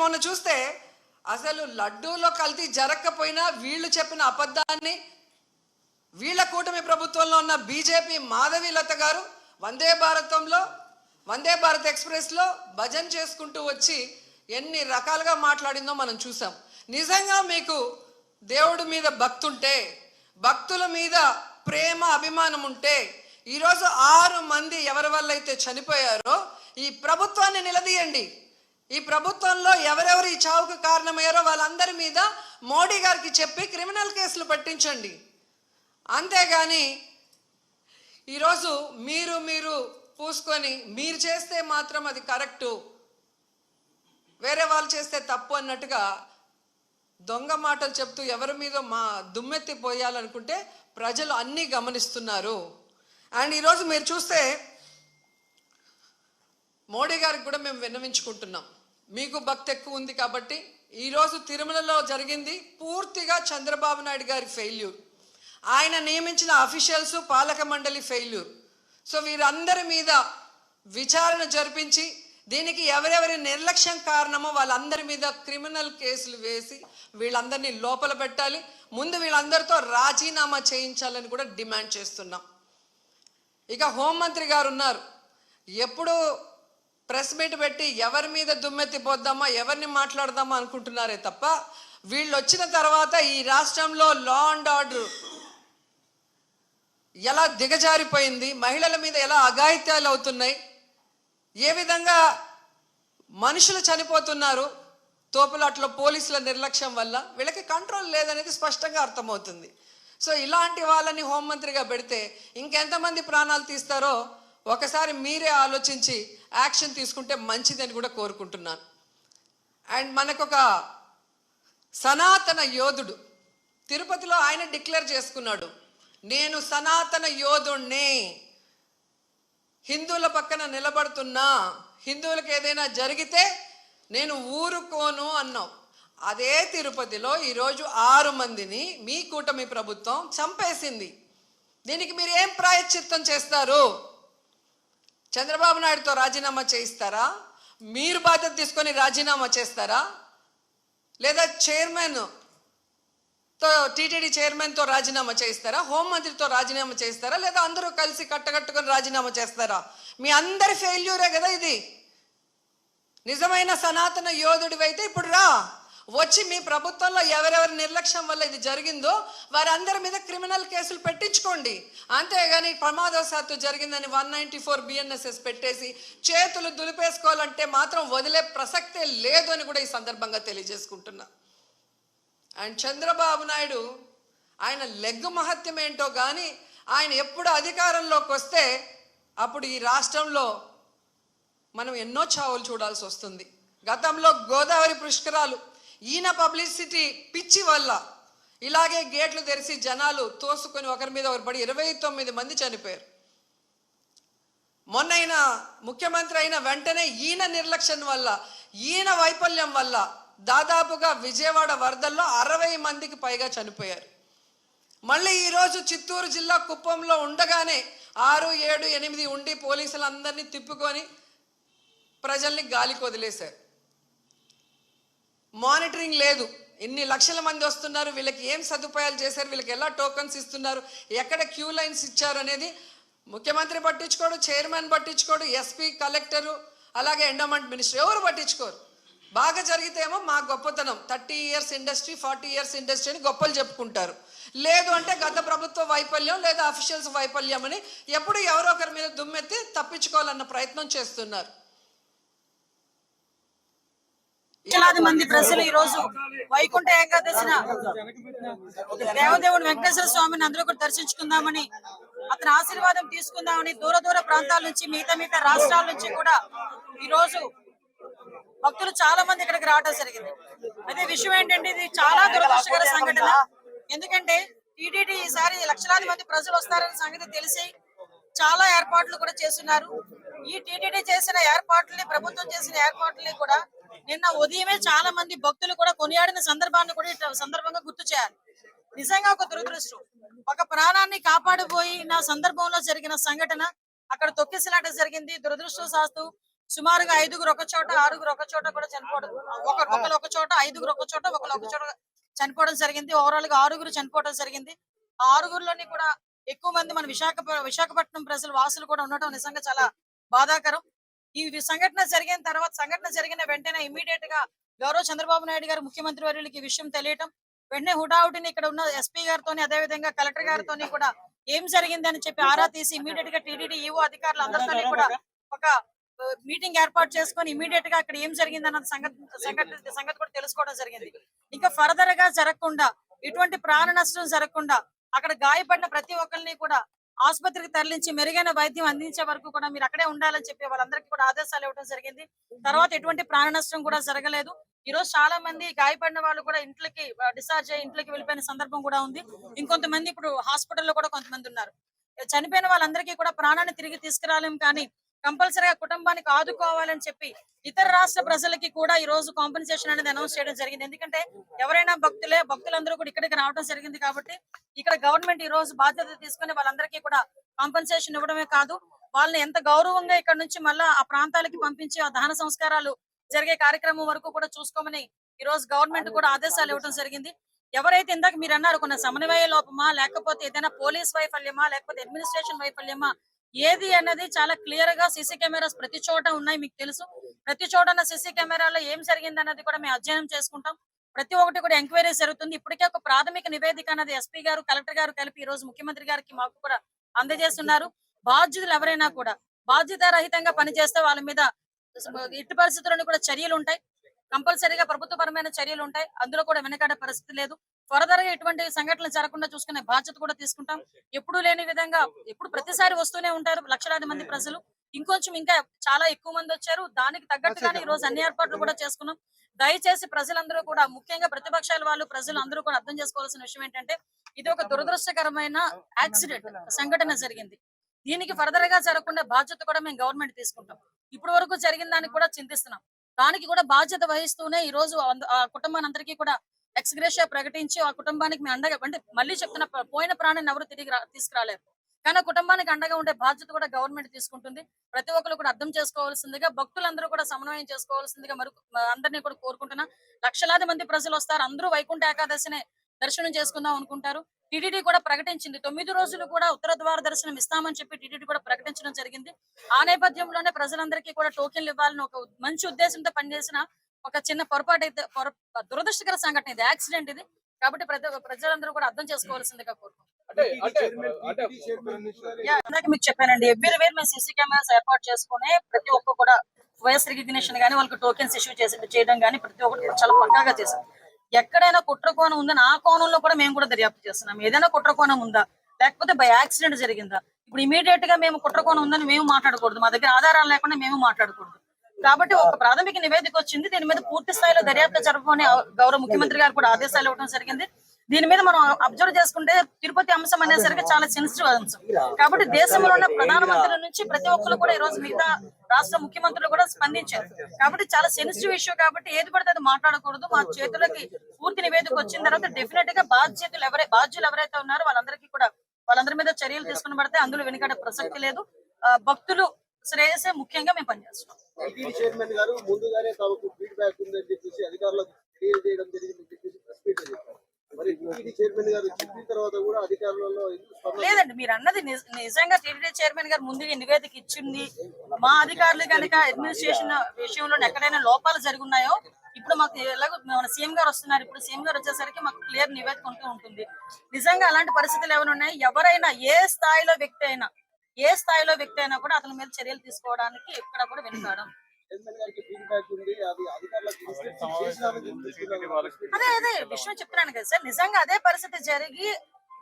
మొన్న చూస్తే అసలు లడ్డూలో కల్తీ జరగకపోయినా వీళ్ళు చెప్పిన అబద్ధాన్ని వీళ్ళ కూటమి ప్రభుత్వంలో ఉన్న బీజేపీ మాధవీలత గారు వందే భారతంలో వందే భారత్ ఎక్స్ప్రెస్లో భజన చేసుకుంటూ వచ్చి ఎన్ని రకాలుగా మాట్లాడిందో మనం చూసాం. నిజంగా మీకు దేవుడి మీద భక్తుంటే భక్తుల మీద ప్రేమ అభిమానం ఉంటే ఈరోజు ఆరు మంది ఎవరి వల్ల అయితే చనిపోయారో ఈ ప్రభుత్వాన్ని నిలదీయండి. ఈ ప్రభుత్వంలో ఎవరెవరు ఈ చావుకు కారణమయ్యారో వాళ్ళందరి మీద మోడీ గారికి చెప్పి క్రిమినల్ కేసులు పట్టించండి. అంతేగాని ఈరోజు మీరు మీరు పూసుకొని మీరు చేస్తే మాత్రం అది కరెక్టు. వేరే వాళ్ళు చేస్తే తప్పు అన్నట్టుగా దొంగ మాటలు చెప్తూ ఎవరి మీద మా దుమ్మెత్తి పోయాలనుకుంటే ప్రజలు అన్నీ గమనిస్తున్నారు. అండ్ ఈరోజు మీరు చూస్తే మోడీ గారికి కూడా మేము విన్నవించుకుంటున్నాం. మీకు భక్తి ఎక్కువ ఉంది కాబట్టి ఈరోజు తిరుమలలో జరిగింది పూర్తిగా చంద్రబాబు నాయుడు గారి ఫెయిల్యూర్ ఆయన నియమించిన అఫీషియల్స్ పాలక మండలి ఫెయిల్యూర్ సో వీరందరి మీద విచారణ జరిపించి దీనికి ఎవరెవరి నిర్లక్ష్యం కారణమో వాళ్ళందరి మీద క్రిమినల్ కేసులు వేసి వీళ్ళందరినీ లోపల పెట్టాలి. ముందు వీళ్ళందరితో రాజీనామా చేయించాలని కూడా డిమాండ్ చేస్తున్నాం. ఇక హోంమంత్రి గారు ఉన్నారు. ఎప్పుడు ప్రెస్ మీట్ పెట్టి ఎవరి మీద దుమ్మెత్తి పోద్దామా ఎవరిని మాట్లాడదామా అనుకుంటున్నారే తప్ప వీళ్ళు వచ్చిన తర్వాత ఈ రాష్ట్రంలో లా అండ్ ఆర్డర్ ఎలా దిగజారిపోయింది మహిళల మీద ఎలా అఘాయిత్యాలు అవుతున్నాయి ఏ విధంగా మనుషులు చనిపోతున్నారు తోపులాట్లో పోలీసుల నిర్లక్ష్యం వల్ల వీళ్ళకి కంట్రోల్ లేదనేది స్పష్టంగా అర్థమవుతుంది. సో ఇలాంటి వాళ్ళని హోంమంత్రిగా పెడితే ఇంకెంతమంది ప్రాణాలు తీస్తారో ఒకసారి మీరే ఆలోచించి యాక్షన్ తీసుకుంటే మంచిదని కూడా కోరుకుంటున్నాను. అండ్ మనకొక సనాతన యోధుడు తిరుపతిలో ఆయన డిక్లేర్ చేసుకున్నాడు నేను సనాతన యోధుణ్ణి హిందువుల పక్కన నిలబడుతున్నా హిందువులకు ఏదైనా జరిగితే నేను ఊరుకోను అన్నాం. అదే తిరుపతిలో ఈరోజు ఆరు మందిని మీ కూటమి ప్రభుత్వం చంపేసింది. దీనికి మీరు ఏం ప్రాయశ్చిత్తం చేస్తారు? చంద్రబాబు నాయుడుతో రాజీనామా చేయిస్తారా? మీరు బాధ్యత తీసుకొని రాజీనామా చేస్తారా? లేదా చైర్మన్తో టీటీడీ చైర్మన్తో రాజీనామా చేయిస్తారా? హోంమంత్రితో రాజీనామా చేయిస్తారా? లేదా అందరూ కలిసి కట్టకట్టుకొని రాజీనామా చేస్తారా? మీ అందరి ఫెయిల్యూరే కదా ఇది. నిజమైన సనాతన యోధుడివైతే ఇప్పుడు రా. వచ్చి మీ ప్రభుత్వంలో ఎవరెవరి నిర్లక్ష్యం వల్ల ఇది జరిగిందో వారందరి మీద క్రిమినల్ కేసులు పెట్టించుకోండి. అంతేగాని ప్రమాదవశాత్తు జరిగిందని వన్ నైంటీ ఫోర్ బిఎన్ఎస్ఎస్ పెట్టేసి చేతులు దులిపేసుకోవాలంటే మాత్రం వదిలే ప్రసక్తే లేదు అని కూడా ఈ సందర్భంగా తెలియజేసుకుంటున్నా. అండ్ చంద్రబాబు నాయుడు ఆయన లెగ్గు మహత్యం ఏంటో కానీ ఆయన ఎప్పుడు అధికారంలోకి వస్తే అప్పుడు ఈ రాష్ట్రంలో మనం ఎన్నో చావులు చూడాల్సి వస్తుంది. గతంలో గోదావరి పుష్కరాలు ఈయన పబ్లిసిటీ పిచ్చి వల్ల ఇలాగే గేట్లు తెరిచి జనాలు తోసుకొని ఒకరి మీద ఒకరు పడి ఇరవై తొమ్మిది మంది చనిపోయారు. మొన్నైన ముఖ్యమంత్రి అయిన వెంటనే ఈయన నిర్లక్ష్యం వల్ల ఈయన వైఫల్యం వల్ల దాదాపుగా విజయవాడ వరదల్లో అరవై మందికి పైగా చనిపోయారు. మళ్ళీ ఈరోజు చిత్తూరు జిల్లా కుప్పంలో ఉండగానే ఆరు ఏడు ఎనిమిది ఉండి పోలీసులందరినీ తిప్పుకొని ప్రజల్ని గాలికి వదిలేశారు. మానిటరింగ్ లేదు. ఎన్ని లక్షల మంది వస్తున్నారు వీళ్ళకి ఏం సదుపాయాలు చేశారు వీళ్ళకి ఎలా టోకన్స్ ఇస్తున్నారు ఎక్కడ క్యూ లైన్స్ ఇచ్చారు అనేది ముఖ్యమంత్రి పట్టించుకోడు చైర్మన్ పట్టించుకోడు ఎస్పీ కలెక్టరు అలాగే ఎండోమెంట్ మినిస్టర్ ఎవరు పట్టించుకోరు. బాగా జరిగితేమో మా గొప్పతనం. Thirty years industry forty years industry అని గొప్పలు చెప్పుకుంటారు. లేదు అంటే గత ప్రభుత్వ వైఫల్యం లేదా అఫీషియల్స్ వైఫల్యం అని ఎప్పుడు ఎవరో ఒకరి మీద దుమ్మెత్తి తప్పించుకోవాలన్న ప్రయత్నం చేస్తున్నారు. లక్షలాది మంది ప్రజలు ఈ రోజు వైకుంఠ ఏకాదశిన దేవదేవుడు వెంకటేశ్వర స్వామిని అందరూ కూడా దర్శించుకుందామని అతని ఆశీర్వాదం తీసుకుందామని దూర దూర ప్రాంతాల నుంచి మిగతా మిగతా రాష్ట్రాల నుంచి కూడా ఈ రోజు భక్తులు చాలా మంది ఇక్కడికి రావడం జరిగింది. అయితే విషయం ఏంటంటే ఇది చాలా దురదృష్టకర సంఘటన. ఎందుకంటే టీటీడీ ఈసారి లక్షలాది మంది ప్రజలు వస్తారనే సంగతి తెలిసి చాలా ఏర్పాట్లు కూడా చేస్తున్నారు. ఈ టీటీడీ చేసిన ఏర్పాట్లని ప్రభుత్వం చేసిన ఏర్పాట్లని కూడా నిన్న ఉదయమే చాలా మంది భక్తులు కూడా కొనియాడిన సందర్భాన్ని కూడా సందర్భంగా గుర్తు చేయాలి. నిజంగా ఒక దురదృష్టం. ఒక ప్రాణాన్ని కాపాడబోయిన సందర్భంలో జరిగిన సంఘటన అక్కడ తొక్కిసలాట జరిగింది. దురదృష్టవశాస్తు సుమారుగా ఐదుగురు ఒక చోట ఆరుగురు ఒక చోట కూడా చనిపోవడం ఒక ఒకరు ఒక చోట ఐదుగురు ఒక చోట ఒకరు ఒక చోట చనిపోవడం జరిగింది. ఓవరాల్గా ఆరుగురు చనిపోవడం జరిగింది. ఆ ఆరుగురులోని కూడా ఎక్కువ మంది మన విశాఖ విశాఖపట్నం ప్రజలు వాసులు కూడా ఉండటం నిజంగా చాలా బాధాకరం. ఈ సంఘటన జరిగిన తర్వాత సంఘటన జరిగిన వెంటనే ఇమీడియట్గా గౌరవ చంద్రబాబు నాయుడు గారు ముఖ్యమంత్రి వర్యులకి ఈ విషయం తెలియటం వెంటనే హుటాహుటిని ఇక్కడ ఉన్న ఎస్పీ గారితోని అదే విధంగా కలెక్టర్ గారితోని కూడా ఏం జరిగింది అని చెప్పి ఆరా తీసి ఇమీడియట్గా టీడీడీ ఈవో అధికారులు అందరితోని కూడా ఒక మీటింగ్ ఏర్పాటు చేసుకొని ఇమీడియట్గా అక్కడ ఏం జరిగింది అన్న సంగతి సంగతి సంగతి కూడా తెలుసుకోవడం జరిగింది. ఇంకా ఫర్దర్గా జరగకుండా ఎటువంటి ప్రాణ నష్టం జరగకుండా అక్కడ గాయపడిన ప్రతి ఒక్కరిని కూడా ఆసుపత్రికి తరలించి మెరుగైన వైద్యం అందించే వరకు కూడా మీరు అక్కడే ఉండాలని చెప్పి వాళ్ళందరికీ కూడా ఆదేశాలు ఇవ్వడం జరిగింది. తర్వాత ఎటువంటి ప్రాణ నష్టం కూడా జరగలేదు. ఈ రోజు చాలా మంది గాయపడిన వాళ్ళు కూడా ఇంట్లోకి డిశ్చార్జ్ అయ్యి ఇంట్లోకి వెళ్ళిపోయిన సందర్భం కూడా ఉంది. ఇంకొంతమంది ఇప్పుడు హాస్పిటల్లో కూడా కొంతమంది ఉన్నారు. చనిపోయిన వాళ్ళందరికీ కూడా ప్రాణాన్ని తిరిగి తీసుకురాలేం కానీ కంపల్సరీగా కుటుంబానికి ఆదుకోవాలని చెప్పి ఇతర రాష్ట్ర ప్రజలకి కూడా ఈ రోజు కాంపెన్సేషన్ అనేది అనౌన్స్ చేయడం జరిగింది. ఎందుకంటే ఎవరైనా భక్తులే భక్తులందరూ కూడా ఇక్కడికి రావడం జరిగింది కాబట్టి ఇక్కడ గవర్నమెంట్ ఈ రోజు బాధ్యత తీసుకుని వాళ్ళందరికీ కూడా కాంపెన్సేషన్ ఇవ్వడమే కాదు వాళ్ళని ఎంత గౌరవంగా ఇక్కడ నుంచి మళ్ళా ఆ ప్రాంతాలకి పంపించి ఆ దహన సంస్కారాలు జరిగే కార్యక్రమం వరకు కూడా చూసుకోమని ఈ రోజు గవర్నమెంట్ కూడా ఆదేశాలు ఇవ్వడం జరిగింది. ఎవరైతే ఇందాక మీరు అన్నారు కొన్ని సమన్వయ లోపమా లేకపోతే ఏదైనా పోలీస్ వైఫల్యమా లేకపోతే అడ్మినిస్ట్రేషన్ వైఫల్యమా ఏది అన్నది చాలా క్లియర్గా సీసీ కెమెరాస్ ప్రతి చోట ఉన్నాయి మీకు తెలుసు. ప్రతి చోట ఉన్న సీసీ కెమెరాలో ఏం జరిగింది అన్నది కూడా మేము అధ్యయనం చేసుకుంటాం. ప్రతి ఒక్కటి కూడా ఎంక్వైరీ జరుగుతుంది. ఇప్పటికే ఒక ప్రాథమిక నివేదిక అన్నది ఎస్పీ గారు కలెక్టర్ గారు కలిపి ఈ రోజు ముఖ్యమంత్రి గారికి మాకు కూడా అందజేస్తున్నారు. బాధ్యులు ఎవరైనా కూడా బాధ్యత రహితంగా పనిచేస్తే వాళ్ళ మీద ఎట్టి పరిస్థితులను కూడా చర్యలు ఉంటాయి కంపల్సరీగా ప్రభుత్వపరమైన చర్యలు ఉంటాయి అందులో కూడా వెనకాడే పరిస్థితి లేదు. ఫర్దర్గా ఇటువంటి సంఘటనలు జరగకుండా చూసుకునే బాధ్యత కూడా తీసుకుంటాం. ఎప్పుడు లేని విధంగా ఎప్పుడు ప్రతిసారి వస్తూనే ఉంటారు లక్షలాది మంది ప్రజలు. ఇంకొంచెం ఇంకా చాలా ఎక్కువ మంది వచ్చారు. దానికి తగ్గట్టుగానే ఈ రోజు అన్ని ఏర్పాట్లు కూడా చేసుకున్నాం. దయచేసి ప్రజలందరూ కూడా ముఖ్యంగా ప్రతిపక్షాల వాళ్ళు ప్రజలు అందరూ కూడా అర్థం చేసుకోవాల్సిన విషయం ఏంటంటే ఇది ఒక దురదృష్టకరమైన యాక్సిడెంట్ సంఘటన జరిగింది. దీనికి ఫర్దర్గా జరగకుండా బాధ్యత కూడా మేము గవర్నమెంట్ తీసుకుంటాం. ఇప్పటి వరకు జరిగిన దానికి కూడా చింతిస్తున్నాం. దానికి కూడా బాధ్యత వహిస్తూనే ఈ రోజు ఆ కుటుంబానందరికీ కూడా ఎక్స్గ్రేషియా ప్రకటించి ఆ కుటుంబానికి మేము అండగా అంటే మళ్ళీ చెప్తున్న పోయిన ప్రాణాన్ని ఎవరు తిరిగి తీసుకురాలేరు. కానీ కుటుంబానికి అండగా ఉండే బాధ్యత కూడా గవర్నమెంట్ తీసుకుంటుంది. ప్రతి ఒక్కరు కూడా అర్థం చేసుకోవాల్సిందిగా భక్తులందరూ కూడా సమన్వయం చేసుకోవాల్సిందిగా మరి అందరినీ కూడా కోరుకుంటున్నా. లక్షలాది మంది ప్రజలు వస్తారు. అందరూ వైకుంఠ ఏకాదశిని దర్శనం చేసుకుందాం అనుకుంటారు. టీటీడీ కూడా ప్రకటించింది. తొమ్మిది రోజులు కూడా ఉత్తర ద్వార దర్శనం ఇస్తామని చెప్పి టీటీడీ కూడా ప్రకటించడం జరిగింది. ఆ నేపథ్యంలోనే ప్రజలందరికీ కూడా టోకెన్లు ఇవ్వాలని ఒక మంచి ఉద్దేశంతో పనిచేసిన ఒక చిన్న పొరపాటు అయితే పొర- దురదృష్టకర సంఘటన ఇది యాక్సిడెంట్ ఇది. కాబట్టి ప్రతి ప్రజలందరూ కూడా అర్థం చేసుకోవాల్సిందిగా కోరుకుంటున్నాం. ఇందాక మీకు చెప్పానండి ఎవ్రీ వేర్ మేము సీసీ కెమెరాస్ ఏర్పాటు చేసుకుని ప్రతి ఒక్క కూడా వాయిస్ రికగ్నిషన్ గానీ వాళ్ళకి టోకెన్స్ ఇష్యూ చేసి చేయడం గానీ ప్రతి ఒక్కటి చాలా పక్కాగా చేసాం ఎక్కడైనా కుట్ర కోణం ఉందని ఆ కోణంలో కూడా మేము కూడా దర్యాప్తు చేస్తున్నాం. ఏదైనా కుట్ర కోణం ఉందా? లేకపోతే బై యాక్సిడెంట్ జరిగిందా? ఇప్పుడు ఇమీడియట్గా మేము కుట్ర కోణం ఉందని మేము మాట్లాడకూడదు. మా దగ్గర ఆధారాలు లేకుండా మేము మాట్లాడకూడదు. కాబట్టి ఒక ప్రాథమిక నివేదిక వచ్చింది. దీని మీద పూర్తి స్థాయిలో దర్యాప్తు జరపమని గౌరవ ముఖ్యమంత్రి గారు కూడా ఆదేశాలు ఇవ్వడం జరిగింది. దీని మీద మనం అబ్జర్వ్ చేసుకుంటే తిరుపతి అంశం అనేసరికి చాలా సెన్సిటివ్ అంశం. కాబట్టి దేశంలో ఉన్న ప్రధానమంత్రుల నుంచి ప్రతి ఒక్కరు కూడా ఈ రోజు మిగతా రాష్ట్ర ముఖ్యమంత్రులు కూడా స్పందించారు. కాబట్టి చాలా సెన్సిటివ్ ఇష్యూ కాబట్టి ఏది పడితే అది మాట్లాడకూడదు. మా చేతులకి పూర్తి నివేదిక వచ్చిన తర్వాత డెఫినెట్గా బాధ్యతలు ఎవరై బాధ్యులు ఎవరైతే ఉన్నారో వాళ్ళందరికీ కూడా వాళ్ళందరి మీద చర్యలు తీసుకుని పడితే అందులో వెనుకడే ప్రసక్తి లేదు. భక్తులు శ్రేయసే ముఖ్యంగా మేము పనిచేస్తున్నాం. టీటీడీ చైర్మన్ గారు ముందుగానే తమకు ఫీడ్బ్యాక్ ఉందని చెప్పేసి అధికారులకు తెలియజేయడం జరిగిందని చెప్పేసి ప్రెస్ మీట్లో చెప్పారు. మరి టీటీడీ చైర్మన్ గారు చెప్పిన తర్వాత కూడా అధికారులలో లేదండి మీరు అన్నది నిజ- నిజంగా టీటీడీ చైర్మన్ గారు ముందుగా నివేదిక ఇచ్చింది. మా అధికారులు కనుక అడ్మినిస్ట్రేషన్ విషయంలో ఎక్కడైనా లోపాలు జరుగున్నాయో ఇప్పుడు మాకు ఎలాగో మన సీఎం గారు వస్తున్నారు. ఇప్పుడు సీఎం గారు వచ్చేసరికి మాకు క్లియర్ నివేదిక ఉంటూ ఉంటుంది. నిజంగా అలాంటి పరిస్థితులు ఏమైనా ఉన్నాయి? ఎవరైనా ఏ స్థాయిలో వ్యక్తి అయినా ఏ స్థాయిలో వ్యక్తి అయినా కూడా అతని మీద చర్యలు తీసుకోవడానికి ఎక్కడ కూడా వెనుకాడం. చైర్మన్ గారికి ఫీడ్బ్యాక్ ఉంది అది. అదే విషయం చెప్తున్నాను కదా సార్. నిజంగా అదే పరిస్థితి జరిగి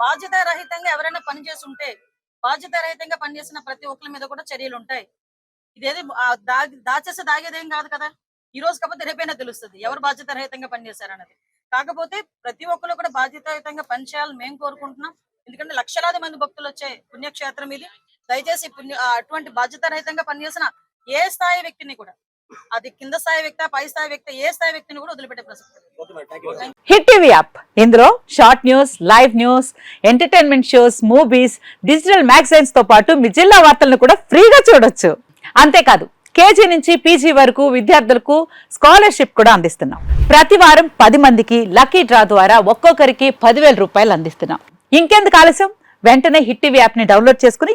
బాధ్యత రహితంగా ఎవరైనా పనిచేసి ఉంటే బాధ్యత రహితంగా పనిచేసిన ప్రతి ఒక్కరి మీద కూడా చర్యలు ఉంటాయి. ఇదేది దాగి దాచేస్తే దాగేదేం కాదు కదా. ఈ రోజు కాకపోతే రేపైనా తెలుస్తుంది. ఎవరు బాధ్యత రహితంగా పనిచేశారు అన్నది. కాకపోతే ప్రతి ఒక్కరు కూడా బాధ్యతాయుతంగా పనిచేయాలని మేము కోరుకుంటున్నాం. ఎందుకంటే లక్షలాది మంది భక్తులు వచ్చే పుణ్యక్షేత్రం ఇది. దయచేసి అటువంటి బాధ్యత రహితంగా పనిచేసిన ఏ స్థాయి వ్యక్తిని కూడా అది కింద స్థాయి వ్యక్తి పై స్థాయి వ్యక్తి ఏ స్థాయి వ్యక్తిని కూడా వదిలిపెట్టే ప్రసక్తి లేదు. Hit TV app. ఇందులో short news live news entertainment shows movies digital మ్యాగజైన్స్తో పాటు మీ జిల్లా వార్తలను కూడా ఫ్రీగా చూడొచ్చు. అంతేకాదు కేజీ నుంచి పీజీ వరకు విద్యార్థులకు స్కాలర్షిప్ కూడా అందిస్తున్నాం. ప్రతి వారం పది మందికి లక్కీ డ్రా ద్వారా ఒక్కొక్కరికి పదివేల రూపాయలు అందిస్తున్నాం. ఇంకెందుకు ఆలస్యం? వెంటనే హిట్ టీవీ యాప్ని డౌన్లోడ్ చేసుకుని